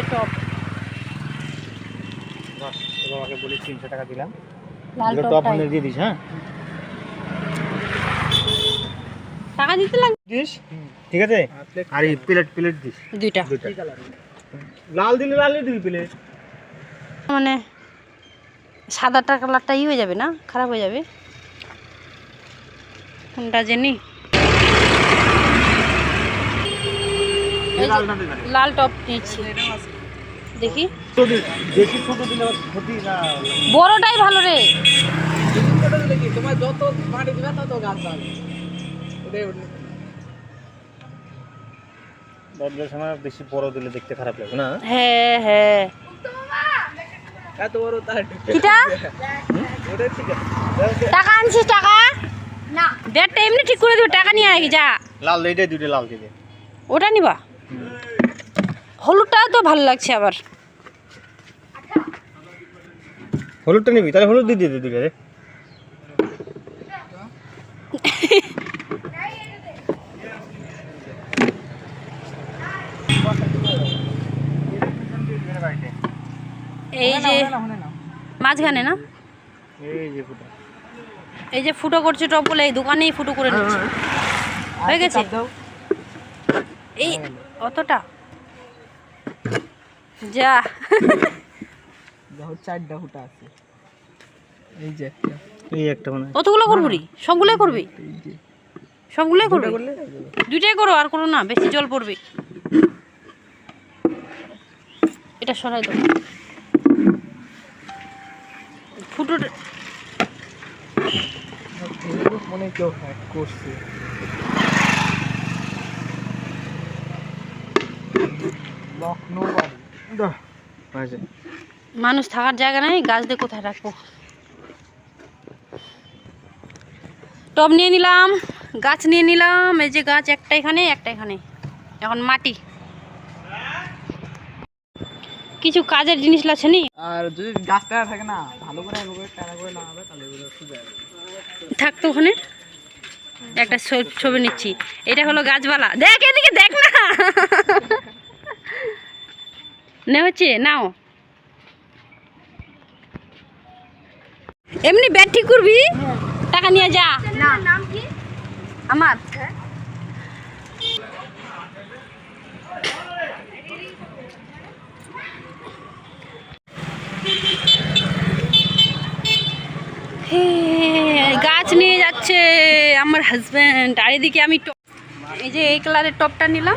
যে টপ বাবাকে বলি তিনশো টাকা দিলাম। লাল এগুলো টপ টপটাই দিয়ে দিস হ্যাঁ? টাকা দিতে লাগবে দিস। ঠিক আছে? আর এই প্লেট প্লেট দিস। দুইটা। দুইটা। লাল। দিলে লালই দিবি প্লেট মানে সাদাটা কালারটা ই হয়ে যাবে না? খারাপ হয়ে যাবে? কোনটা জানি এই যে লাল টপ নিয়েছি। দেখি। বড়টাই ভালো রে। বদলের সময় বেশি বড় দিলে দেখতে খারাপ লাগে না হ্যাঁ হ্যাঁ। এত বড় তার কিটা? ঠিক টাকা আনছিস টাকা? না। দেড়টা এমনি ঠিক করে দিবে টাকা নিয়ে আয় যা। লাল এইটাই লাল দিবে। ওটা নিবা। হলুদটা তো ভালো লাগছে আবার। হলুদটা নিবি তাহলে হলুদ দিয়ে দিয়ে দে দুইটা রে এই যে মাঝখানে না? এই যে এই যে ফুটো করছে টপ বলে এই দোকানেই ফুটো করে নিচ্ছে। হয়ে গেছে? এই অতটা? যা। দেখো চারটা ফুটা আছে। এই যে একটা এই একটা মানে করবি? সবগুলোই করবি? এই যে। সবগুলোই করবি? দুইটাই করো আর করো না বেশি জল পড়বে। এটা সরাই দাও। ফুটো মনে কেউ হ্যাক করছে। লখনৌ বাড়ি মানুষ থাকার জায়গা নাই গাছ দিয়ে কোথায় রাখব? টব নিয়ে নিলাম গাছ নিয়ে নিলাম এই যে গাছ একটা এখানে একটা এখানে। এখন মাটি। কিছু কাজের জিনিস লাগছে নি? আর যদি গাছটা না থাকে না ভালো করে টানা করে তাহলে সুবিধা হবে। থাকতো ওখানে। একটা ছবি নিচ্ছি। এটা হলো গাছপালা। দেখ এদিকে দেখ না। নে হচ্ছে নাও। এমনি ব্যাট ঠিক করবি? টাকা নিয়ে যা। আমার। গাছ নিয়ে যাচ্ছে আমার হাজব্যান্ড আর এদিকে আমি টপ- এই যে এই কালারের টপটা নিলাম।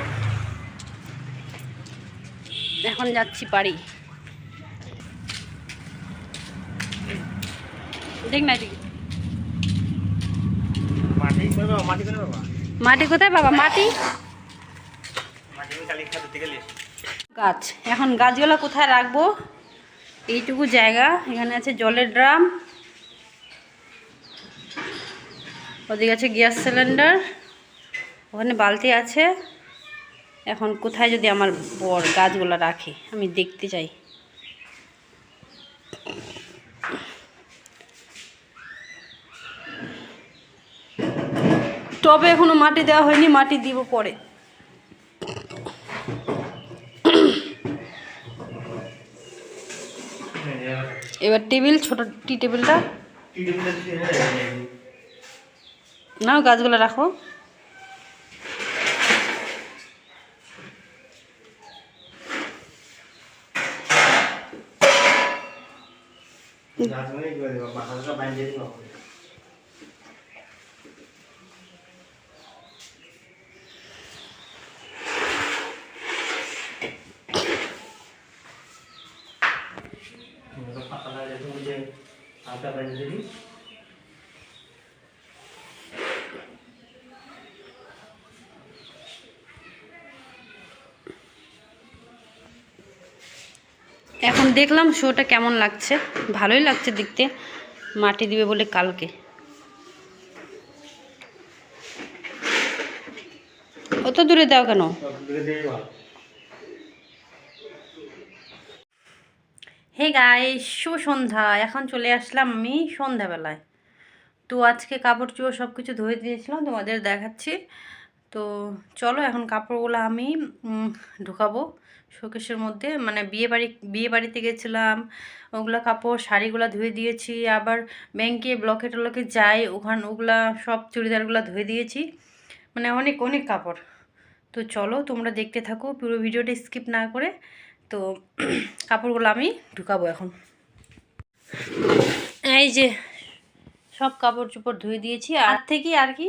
এখন যাচ্ছি বাড়ি দেখ না মাটি কোথায় বাবা? মাটি গাছ। এখন গাছগুলো কোথায় রাখব? এইটুকু জায়গা। এখানে আছে জলের ড্রাম। ওদিকে আছে গ্যাস সিলিন্ডার। ওখানে বালতি আছে। এখন কোথায় যদি আমার বর গাছগুলো রাখে আমি দেখতে চাই। টবে এখনও মাটি দেওয়া হয়নি মাটি দিব পরে। এবার টেবিল ছোট টি টেবিলটা। নাও গাছগুলো রাখো। গাছ মানে কি করে দেবা মাথাটা বাইন্ধে দিবা পাতা লাগে তুমি যে আটা বাইন্ধে দিবি এখন দেখলাম শোটা কেমন লাগছে। ভালোই লাগছে দেখতে। মাটি দিবে বলে কালকে। অত দূরে দাও কেন? হে গাই শুভ সন্ধ্যা। এখন চলে আসলাম আমি সন্ধ্যাবেলায়। তো আজকে কাপড় চোপড় সব কিছু ধুয়ে দিয়েছিলাম, তোমাদের দেখাচ্ছি। তো চলো এখন কাপড়গুলো আমি ঢুকাবো শোকেশের মধ্যে। মানে বিয়ে বাড়ি, বিয়ে বাড়িতে গেছিলাম, ওগুলো কাপড়, শাড়িগুলো ধুয়ে দিয়েছি, আবার ব্যাংকে ব্লকে টলকে যাই, ওখান, ওগুলা সব চুড়িদারগুলো ধুয়ে দিয়েছি। মানে অনেক অনেক কাপড়। তো চলো তোমরা দেখতে থাকো, পুরো ভিডিওটা স্কিপ না করে। তো কাপড়গুলো আমি ঢুকাবো এখন। এই যে সব কাপড় চোপড় ধুয়ে দিয়েছি। আর থেকে আর কি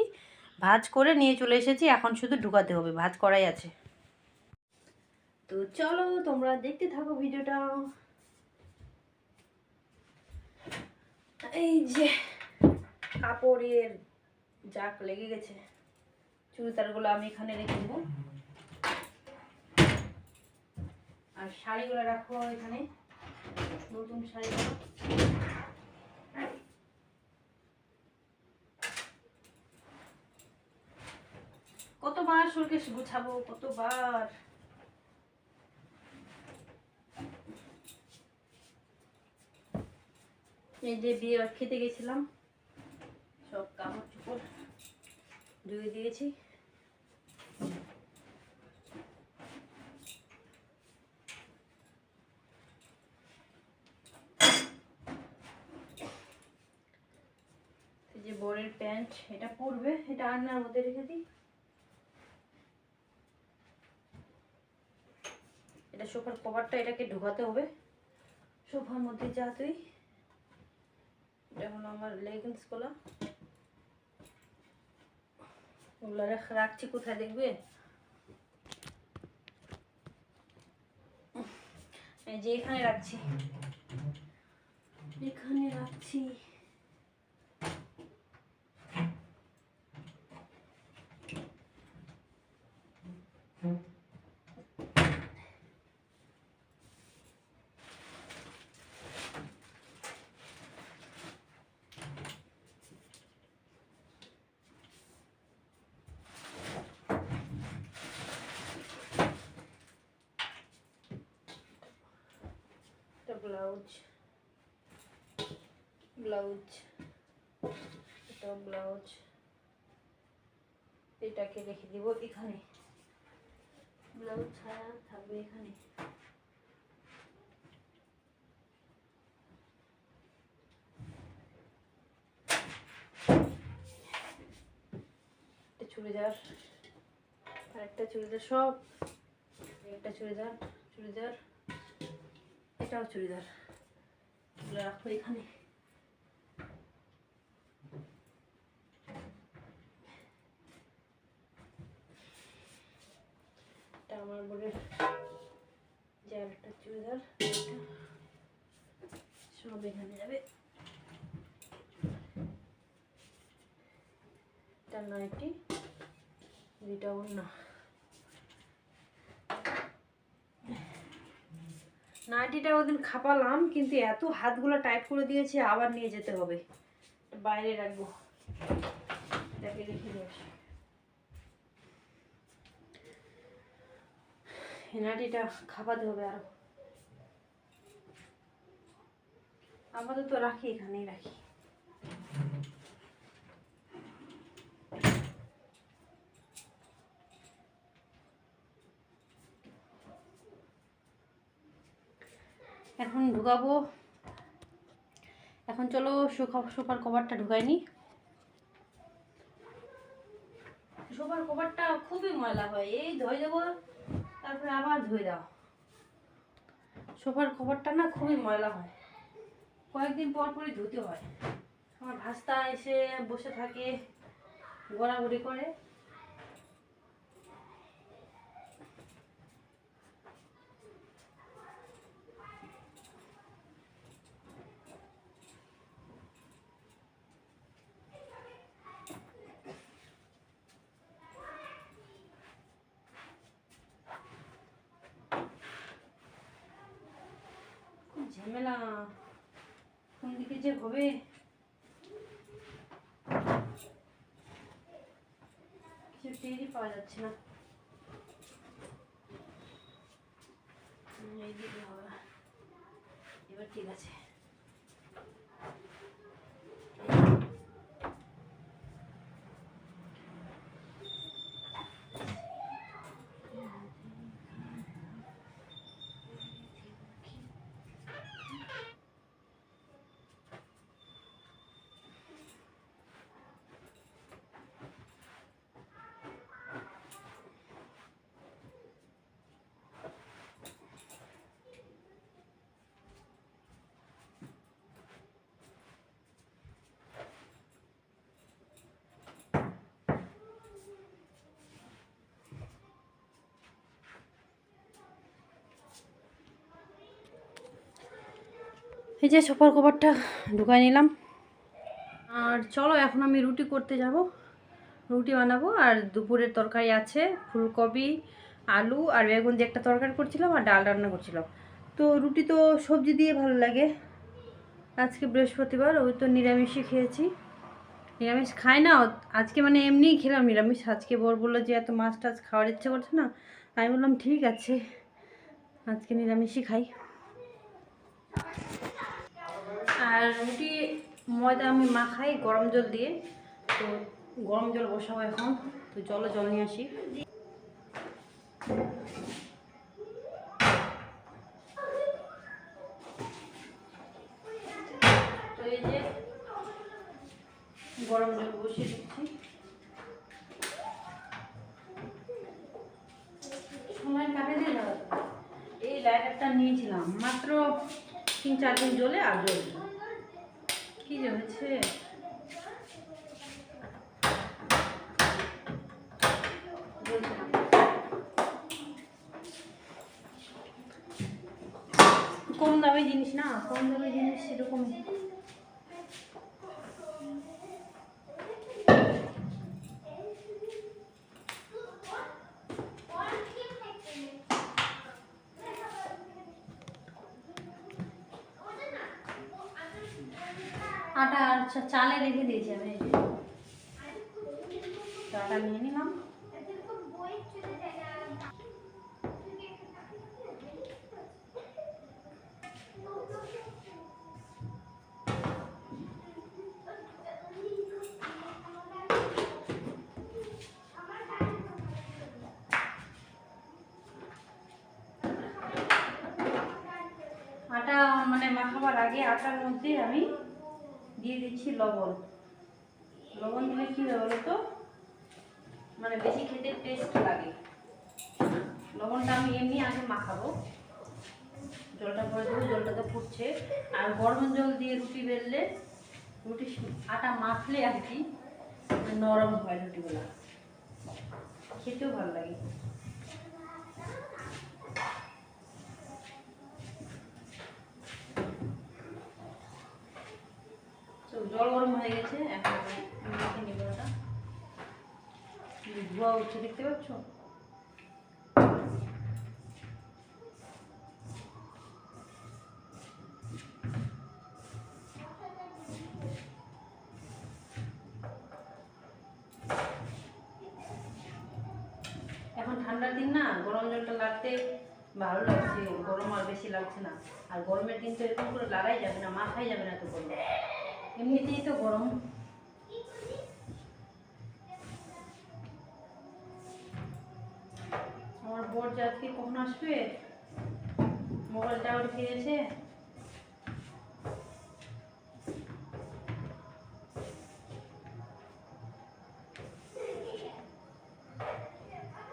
ভাজ করে নিয়ে চলে এসেছি, এখন শুধু ঢুকাতে হবে, ভাজ করাই আছে। তো চলো, তোমরা দেখতে থাকো ভিডিওটা। এই যে কাপড়ের জাক লেগে গেছে, চুড়িদারগুলো আমি এখানে রেখে দেবো। আর শাড়িগুলো রাখব এখানে, নতুন শাড়িগুলো। কতবার শোকেশ গুছাবো? কতবার? এই যে বিয়ে খেতে গেছিলাম। সব কাপড় চোপড় ধুয়ে দিয়েছি। যে বরের প্যান্ট, এটা পরবে, এটা আন্নার মধ্যে রেখে দিই। এটা সোফার কভারটা এটাকে ঢোকাতে হবে। সোফার মধ্যে যা তুই। এটা আমার লেগিংসগুলো ওগুলো রাখ- রাখছি, কোথায় দেখবে? যে এখানে রাখছি। এখানে রাখছি এটা ব্লাউজ। ব্লাউজ। এটা ব্লাউজ। এটাকে রেখে দিব এখানে। ব্লাউজ ছাড়া থাকবে এখানে। চুড়িদার আর একটা চুড়িদার, সব। একটা চুড়িদার চুড়িদার, এটাও চুড়িদার। এগুলো রাখব এখানে। এটা আমার বোনের যে একটা চুড়িদার। সব এখানে যাবে। এটা নাইটি দুইটা অন্য নাইটিটা ওদিন খাপালাম, কিন্তু এত হাতগুলো টাইট করে দিয়েছে, আবার নিয়ে যেতে হবে। বাইরে রাখব। এটাকে রেখে দিয়ে। এই খাপাতে হবে আরও। আপাতত রাখি, এখানেই রাখি। এখন ঢুকাবো। এখন চলো সোফা সোফার কভারটা ঢুকাই নি। সোফার কভারটা খুবই ময়লা হয়। এই ধুয়ে দেবো, তারপরে আবার ধুয়ে দাও। সোফার কভারটা না খুবই ময়লা হয়। কয়েকদিন পর পরই ধুতে হয়। আমার ভাস্তা এসে বসে থাকে, গড়াগড়ি করে। ঝামেলা। কোন দিকে যে হবে? কিছু টেরই পাওয়া যাচ্ছে না। এইদিকে হবে। এবার ঠিক আছে। এই যে সুপার কভারটা ঢুকাই নিলাম। আর চলো, এখন আমি রুটি করতে যাব। রুটি বানাবো, আর দুপুরের তরকারি আছে, ফুলকপি, আলু আর বেগুন দিয়ে একটা তরকারি করছিলাম আর ডাল রান্না করছিলাম। তো রুটি তো সবজি দিয়ে ভালো লাগে। আজকে বৃহস্পতিবার, ওই তো নিরামিষই খেয়েছি। নিরামিষ খাই না, আজকে মানে এমনিই খেলাম নিরামিষ। আজকে বর বলল যে এত মাছ টাছ খাওয়ার ইচ্ছে করছে না, আমি বললাম, ঠিক আছে, আজকে নিরামিষই খাই। আর রুটি, ময়দা আমি মাখাই গরম জল দিয়ে। তো গরম জল বসাবো এখন। তো চলো, জল নিয়ে আসি। তো এই যে গরম জল বসিয়ে দিচ্ছি। সময় কাটে দিয়ে এই লাইটারটা নিয়েছিলাম। মাত্র তিন চার দিন জ্বলে আর জ্বলছে কি হয়েছে কম দামি জিনিস না কম দামে জিনিস সেরকম আটা আর চালে রেখে দিয়েছি আমি এই যে। আটা নিয়ে নিলাম আটা মানে মাখাবার আগে আটার মধ্যে আমি দিয়ে দিচ্ছি লবণ। লবণ দিলে কী হবে বলো তো মানে বেশি খেতে টেস্ট লাগে। লবণটা আমি এমনি আগে মাখাবো। জলটা পরে দেবো, জলটা তো ফুটছে। আর গরম জল দিয়ে রুটি বেললে, রুটি আটা মাখলে আর কি নরম হয় রুটিগুলো। খেতেও ভালো লাগে তো জল গরম হয়ে গেছে, এখন ধোয়া উঠছে, দেখতে পাচ্ছ? এখন ঠান্ডার দিন না, গরম জলটা লাগতে ভালো লাগছে, গরম আর বেশি লাগছে না। আর গরমের দিন তো এরকম করে লাগাই যাবে না, মাথায় যাবে না তো গরম এমনিতেই তো গরম। আমার বোর আজকে কখন আসবে? মোবাইলটা আবার ফিরেছে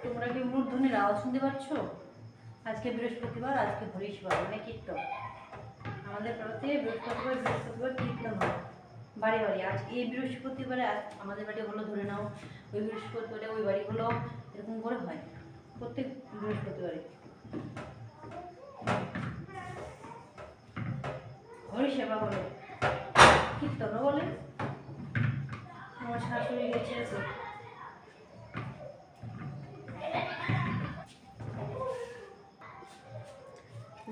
তোমরা কি মূর্ধনের আওয়াজ শুনতে পাচ্ছ? আজকে বৃহস্পতিবার, আজকে হরিশবার মানে কীর্তন। আমাদের পাড়াতে বৃহস্পতিবার বৃহস্পতিবার কীর্তন হয়। বাড়ি বাড়ি। আজ এই বৃহস্পতিবারে আজ আমাদের বাড়ি হলো ধরে নাও ওই বৃহস্পতিবারে ওই বাড়ি হলো এরকম করে হয় প্রত্যেক বৃহস্পতিবারে। হরি সেবা বলে কীর্তনও বলে। আমার শাশুড়ি গেছে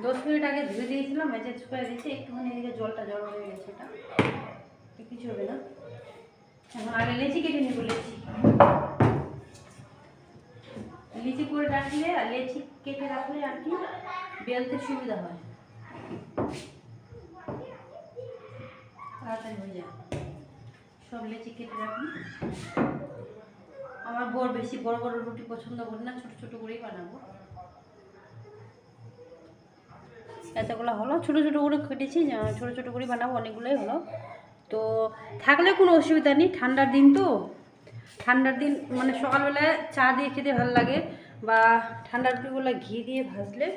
দশ মিনিট আগে ধুয়ে দিয়েছিলাম মেজে শুকায় দিয়েছি একটুখানি এদিকে জলটা জল হয়ে গেছে এটা। কিছু হবে না। এখন আগে লেচি কেটে নেব, লেচি। লিচি করে রাখলে আর লেচি কেটে রাখলে আর কি বেলতে সুবিধা হয়। তাড়াতাড়ি হয়ে যায় সব লেচি কেটে রাখি। আমার বর বেশি বড় বড় রুটি পছন্দ করি না, ছোট ছোট করেই বানাবো। এতগুলো হলো, ছোটো ছোটো করে কেটেছি ছোটো ছোটো করে বানাবো, অনেকগুলোই হলো। তো থাকলে কোনো অসুবিধা নেই, ঠান্ডার দিন তো। ঠান্ডার দিন মানে সকালবেলায় চা দিয়ে খেতে ভালো লাগে বা ঠান্ডার রুটিগুলো ঘি দিয়ে ভাজলে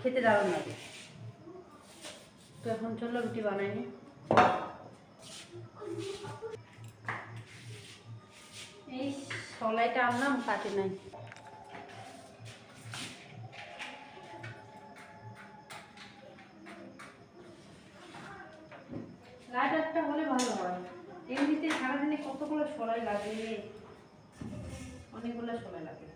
খেতে দারুণ লাগে। তো এখন চলো রুটি বানাইনি এই সলাইটা আনলাম, কাটে নাই। লাইটারটা হলে ভালো হয়। এমনিতে সারাদিনে কতগুলো সলাই লাগে? অনেকগুলো সলাই লাগে।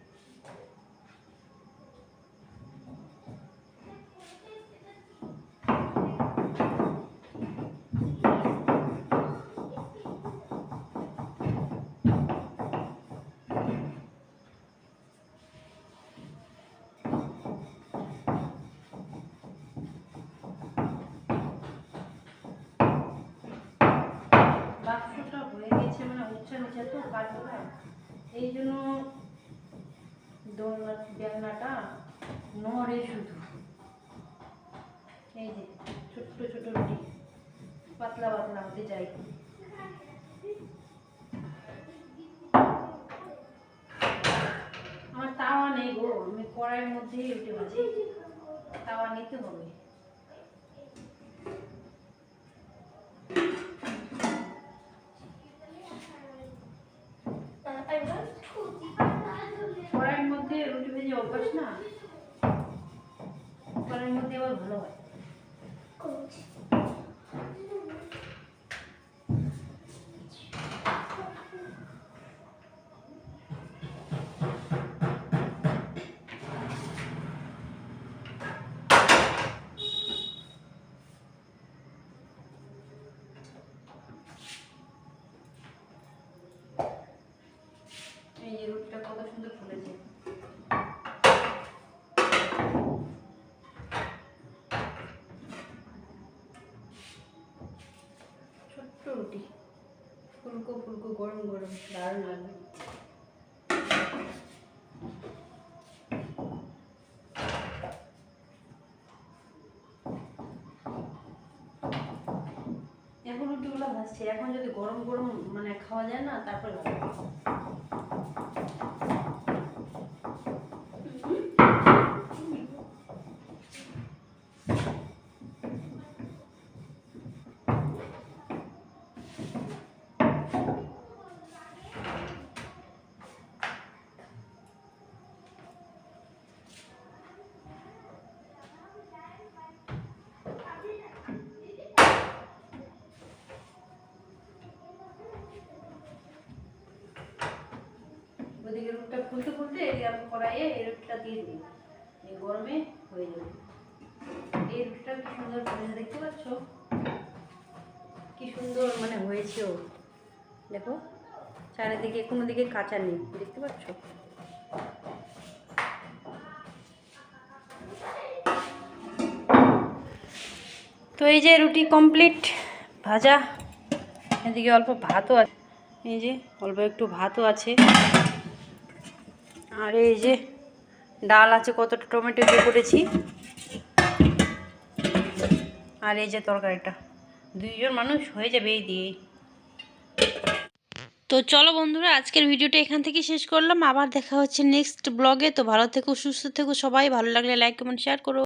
নিচে তো এই জন্য দোলনা বেলনাটা নড়ে শুধু। এই যে ছোট্ট ছোট রুটি, পাতলা পাতলা হতে চাই। আমার তাওয়া নেই গো, আমি কড়াইয়ের মধ্যেই রুটি ভাজি। তাওয়া নিতে হবে কড়াইয়ের মধ্যে রুটি ভেজে অভ্যাস না কড়াইয়ের মধ্যে আবার ভালো হয় গরম গরম, দারুণ লাগবে এখন রুটিগুলো ভাজছে। এখন যদি গরম গরম মানে খাওয়া যায় না, তারপরে ভালো লাগে। ওদিকে রুটটা খুলতে খুলতে এদিকে আমি কড়াইয়ে এই রুটিটা দিয়ে দিই। এই গরমে হয়ে যাবে। এই রুটিটা কি সুন্দর হয়েছে দেখতে পাচ্ছ? কি সুন্দর মানে হয়েছে ও দেখো, চারিদিকে কোনো দিকে কাঁচা নেই, দেখতে পাচ্ছ? তো এই যে রুটি কমপ্লিট ভাজা, এদিকে অল্প ভাতও আছে। এই যে, অল্প একটু ভাতও আছে। আর এই যে ডাল আছে, কতটা টমেটো দিয়ে করেছি। আর এই যে তরকারিটা, দুইজন মানুষ হয়ে যাবে এই দিয়ে তো চলো বন্ধুরা, আজকের ভিডিওটা এখান থেকে শেষ করলাম। আবার দেখা হচ্ছে নেক্সট ব্লগে তো ভালো থেকো, সুস্থ থেকো, সবাই ভালো লাগলে লাইক কমেন্ট শেয়ার করো।